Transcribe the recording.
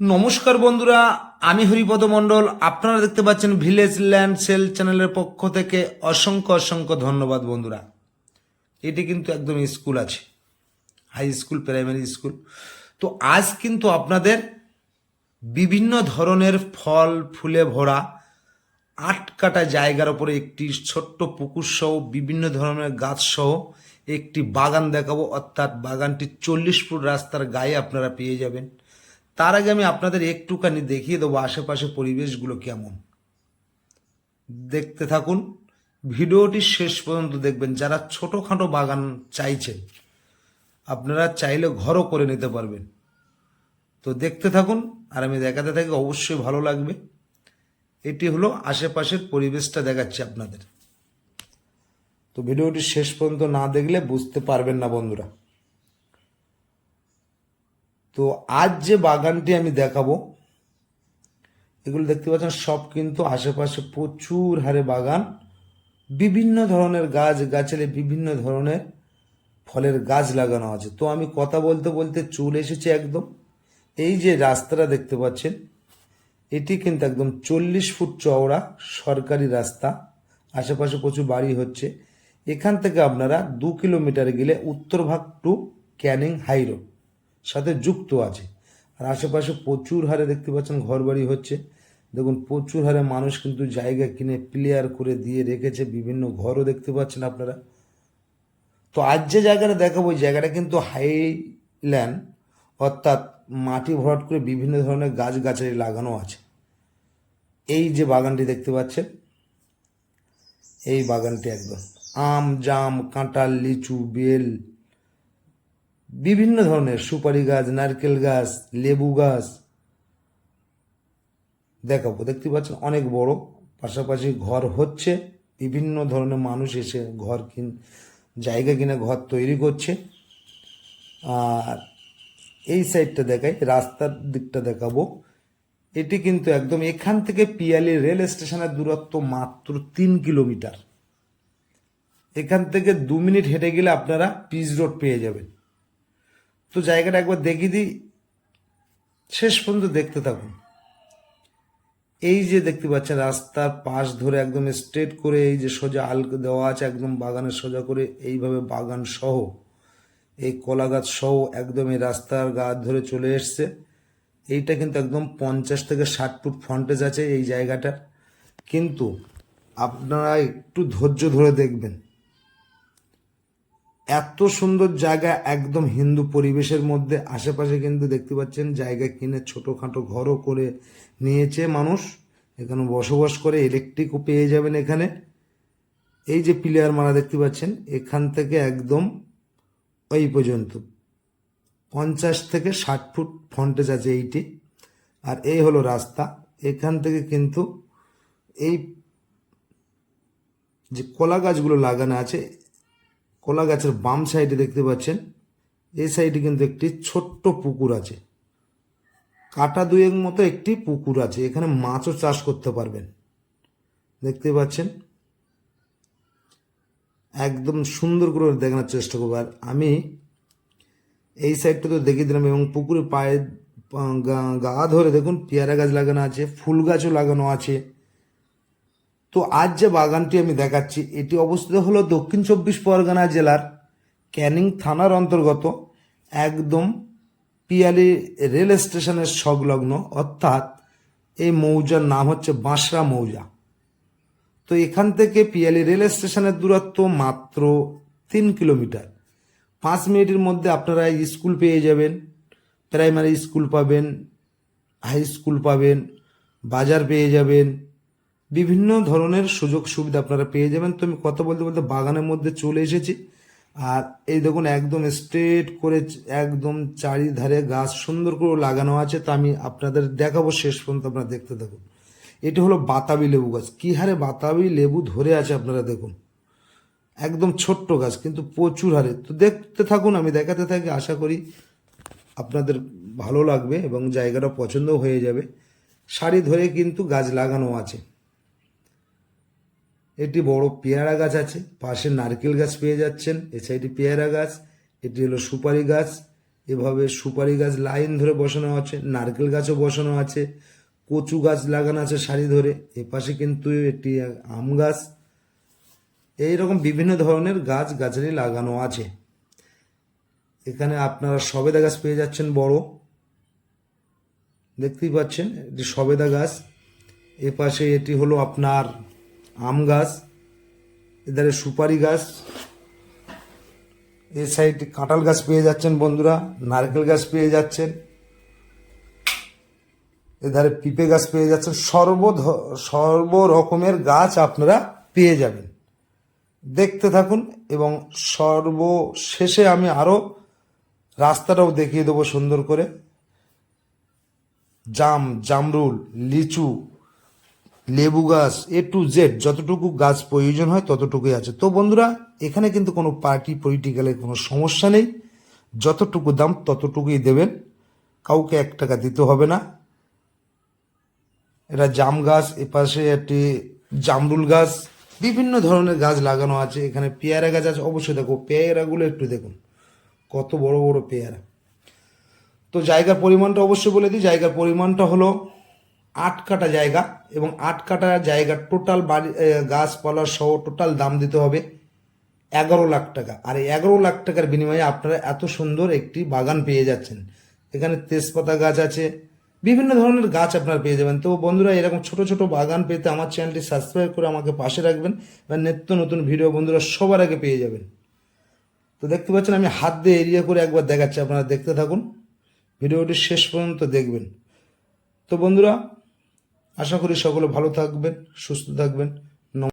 নমস্কার বন্ধুরা, আমি হরিপদ মণ্ডল। আপনারা দেখতে পাচ্ছেন ভিলেজ ল্যান্ড সেল চ্যানেলের পক্ষ থেকে অসংখ্য অসংখ্য ধন্যবাদ বন্ধুরা। এটি কিন্তু একদম স্কুল আছে হাই স্কুল প্রাইমারি স্কুল তো আজ কিন্তু আপনাদের বিভিন্ন ধরনের ফল, ফুলে ভরা, আট কাটা জায়গার উপরে একটি ছোট্ট পুকুর সহ বিভিন্ন ধরনের গাছ সহ একটি বাগান দেখাবো। অর্থাৎ বাগানটি চল্লিশ ফুট রাস্তার গায়ে আপনারা পেয়ে যাবেন। তার আগে আমি আপনাদের একটুখানি দেখিয়ে দেবো আশেপাশে পরিবেশগুলো কেমন। দেখতে থাকুন। ভিডিওটি শেষ পর্যন্ত দেখবেন। যারা ছোটোখাটো বাগান চাইছেন, আপনারা চাইলে ঘরও করে নিতে পারবেন। তো দেখতে থাকুন, আর আমি দেখাতে থাকি, অবশ্যই ভালো লাগবে। এটি হলো আশেপাশের পরিবেশটা দেখাচ্ছি আপনাদের। তো ভিডিওটি শেষ পর্যন্ত না দেখলে বুঝতে পারবেন না বন্ধুরা। তো আজ যে বাগানটি আমি দেখাবো, এগুলো দেখতে পাচ্ছেন, সব কিন্তু আশেপাশে প্রচুর হারে বাগান। বিভিন্ন ধরনের গাছ, গাছের বিভিন্ন ধরনের ফলের গাছ লাগানো আছে। তো আমি কথা বলতে বলতে চলে এসেছি একদম। এই যে রাস্তাটা দেখতে পাচ্ছেন, এটি কিন্তু একদম চল্লিশ ফুট চওড়া সরকারি রাস্তা। আশেপাশে প্রচুর বাড়ি হচ্ছে। এখান থেকে আপনারা দু কিলোমিটার গেলে Uttarbhag to Canning high road. সাথে যুক্ত আছে। আর আশেপাশে প্রচুর হারে দেখতে পাচ্ছেন ঘর বাড়ি হচ্ছে। দেখুন, প্রচুর হারে মানুষ কিন্তু জায়গা কিনে প্লেয়ার করে দিয়ে রেখেছে, বিভিন্ন ঘরও দেখতে পাচ্ছেন আপনারা। তো আজ যে জায়গাটা দেখাবো, ওই জায়গাটা কিন্তু হাইল্যান্ড, অর্থাৎ মাটি ভরাট করে বিভিন্ন ধরনের গাছ গাছালি লাগানো আছে। এই যে বাগানটি দেখতে পাচ্ছেন, এই বাগানটি একদম। আম, জাম, কাঁঠাল, লিচু, বেল বিভিন্ন ধরনের সুপারি গাছ, নারকেল গাছ, লেবু গাছ। দেখাবো দেখতে পাচ্ছেন অনেক বড়, পাশাপাশি ঘর হচ্ছে। বিভিন্ন ধরনের মানুষ এসে ঘর কিন, জায়গা কিনে ঘর তৈরি করছে। আর এই সাইডটা দেখাই, রাস্তার দিকটা দেখাবো। এটি কিন্তু একদম এখান থেকে পিয়ালি রেল স্টেশনের দূরত্ব মাত্র তিন কিলোমিটার। এখান থেকে দু মিনিট হেঁটে গেলে আপনারা পিচ রোড পেয়ে যাবেন। তো জায়গাটা একবার দেখিয়ে দিই। শেষ পর্যন্ত দেখতে থাকুন। এই যে দেখতে পাচ্ছেন, রাস্তার পাশ ধরে একদম স্ট্রেট করে এই যে সোজা আল দেওয়া আছে, একদম বাগানের সোজা করে এইভাবে বাগান সহ, এই কলা গাছ সহ একদম এই রাস্তার গাছ ধরে চলে এসছে। এইটা কিন্তু একদম পঞ্চাশ থেকে ষাট ফুট ফ্রন্টেজ আছে এই জায়গাটার। কিন্তু আপনারা একটু ধৈর্য ধরে দেখবেন এত সুন্দর জায়গা একদম হিন্দু পরিবেশের মধ্যে। আশেপাশে কিন্তু দেখতে পাচ্ছেন জায়গা কিনে ছোটোখাটো ঘরও করে নিয়েছে মানুষ। এখানে বসবাস করে ইলেকট্রিকও পেয়ে যাবেন এখানে। এই যে প্লেয়ার মারা দেখতে পাচ্ছেন, এখান থেকে একদম ওই পর্যন্ত। পঞ্চাশ থেকে ষাট ফুট ফন্টেজ আছে এইটি। আর এই হলো রাস্তা। এখান থেকে কিন্তু এই যে কলা গাছগুলো লাগানো আছে কলা গাছের বাম সাইডে দেখতে পাচ্ছেন এই সাইডে কিন্তু একটি ছোট্ট পুকুর আছে। কাটা দুয়েক মতো একটি পুকুর আছে, এখানে মাছও চাষ করতে পারবেন। দেখতে পাচ্ছেন? একদম সুন্দর করে দেখানোর চেষ্টা করব। আর আমি এই সাইডটা তো দেখিয়ে দিলাম, এবং পুকুরে পায়ে গা ধরে দেখুন, পেয়ারা গাছ লাগানো আছে, ফুল গাছও লাগানো আছে। তো আজ যে বাগানটি আমি দেখাচ্ছি, এটি অবস্থিত হলো দক্ষিণ চব্বিশ পরগনা জেলার ক্যানিং থানার অন্তর্গত একদম পিয়ালি রেল স্টেশনের সংলগ্ন, অর্থাৎ এই মৌজার নাম হচ্ছে বাঁশরা মৌজা। তো এখান থেকে পিয়ালি রেল স্টেশনের দূরত্ব মাত্র তিন কিলোমিটার। পাঁচ মিনিটের মধ্যে আপনারা স্কুল পেয়ে যাবেন, প্রাইমারি স্কুল পাবেন, হাই স্কুল পাবেন, বাজার পেয়ে যাবেন বিভিন্ন ধরনের সুযোগ সুবিধা আপনারা পেয়ে যাবেন। তো আমি কথা বলতে বলতে বাগানের মধ্যে চলে এসেছি। আর এই দেখুন, একদম স্ট্রেট করে একদম চারিধারে গাছ সুন্দর করে লাগানো আছে। তা আমি আপনাদের দেখাবো, শেষ পর্যন্ত আপনারা দেখতে থাকুন। এটি হলো বাতাবি লেবু গাছ। কী হারে বাতাবি লেবু ধরে আছে আপনারা দেখুন। একদম ছোট্ট গাছ, কিন্তু প্রচুর হারে। তো দেখতে থাকুন, আমি দেখাতে থাকি, আশা করি আপনাদের ভালো লাগবে এবং জায়গাটা পছন্দ হয়ে যাবে। সারি ধরে কিন্তু গাছ লাগানো আছে। এটি বড় পেয়ারা গাছ আছে, পাশে নারকেল গাছ পেয়ে যাচ্ছেন, এ সাইডে পেয়ারা গাছ, এটি হলো সুপারি গাছ, এভাবে সুপারি গাছ লাইন ধরে বসানো আছে, নারকেল গাছও বসানো আছে, কচু গাছ লাগানো আছে সারি ধরে এপাশে কিন্তু একটি আম গাছ, এইরকম বিভিন্ন ধরনের গাছ গাছালি লাগানো আছে। এখানে আপনারা সবেদা গাছ পেয়ে যাচ্ছেন বড়, দেখতেই পাচ্ছেন, এটি সবেদা গাছ, এ পাশে এটি হলো আপনার আম গাছ, এধারে সুপারি গাছ এই সাইডে কাঁঠাল গাছ পেয়ে যাচ্ছেন বন্ধুরা, নারকেল গাছ পেয়ে যাচ্ছেন, এধারে পিপে গাছ পেয়ে যাচ্ছেন সর্ব সর্ব রকমের গাছ আপনারা পেয়ে যাবেন। দেখতে থাকুন এবং সর্বশেষে আমি আরও রাস্তাটাও দেখিয়ে দেবো সুন্দর করে। জাম, জামরুল, লিচু লেবু গাছ এ টু জেড যতটুকু গাছ প্রয়োজন হয় ততটুকুই আছে। তো বন্ধুরা, এখানে কিন্তু কোনো পার্টি পলিটিক্যালের কোনো সমস্যা নেই। যতটুকু দাম ততটুকুই দেবেন। কাউকে এক টাকা দিতে হবে না। এটা জাম গাছ, এপাশে একটি জামরুল গাছ, বিভিন্ন ধরনের গাছ লাগানো আছে। এখানে পেয়ারা গাছ আছে। অবশ্যই দেখো, পেয়ারাগুলো একটু দেখুন। কত বড় বড় পেয়ারা। তো জায়গার পরিমাণটা অবশ্যই বলে দিই। জায়গার পরিমাণটা হলো আট কাটা জায়গা এবং আট কাটা জায়গার টোটাল বাড়ি গাছপালা সহ টোটাল দাম দিতে হবে এগারো লাখ টাকা। আর এগারো লাখ টাকার বিনিময়ে আপনারা এত সুন্দর একটি বাগান পেয়ে যাচ্ছেন। এখানে তেজপাতা গাছ আছে, বিভিন্ন ধরনের গাছ আপনারা পেয়ে যাবেন। তো বন্ধুরা, এরকম ছোট ছোট বাগান পেতে আমার চ্যানেলটি সাবস্ক্রাইব করে আমাকে পাশে রাখবেন বা নিত্য নতুন ভিডিও বন্ধুরা সবার আগে পেয়ে যাবেন। তো দেখতে পাচ্ছেন, আমি হাত দিয়ে এরিয়া করে একবার দেখাচ্ছি, আপনারা দেখতে থাকুন। ভিডিওটি শেষ পর্যন্ত দেখবেন। তো বন্ধুরা আশা করি সকলে ভালো থাকবেন সুস্থ থাকবেন।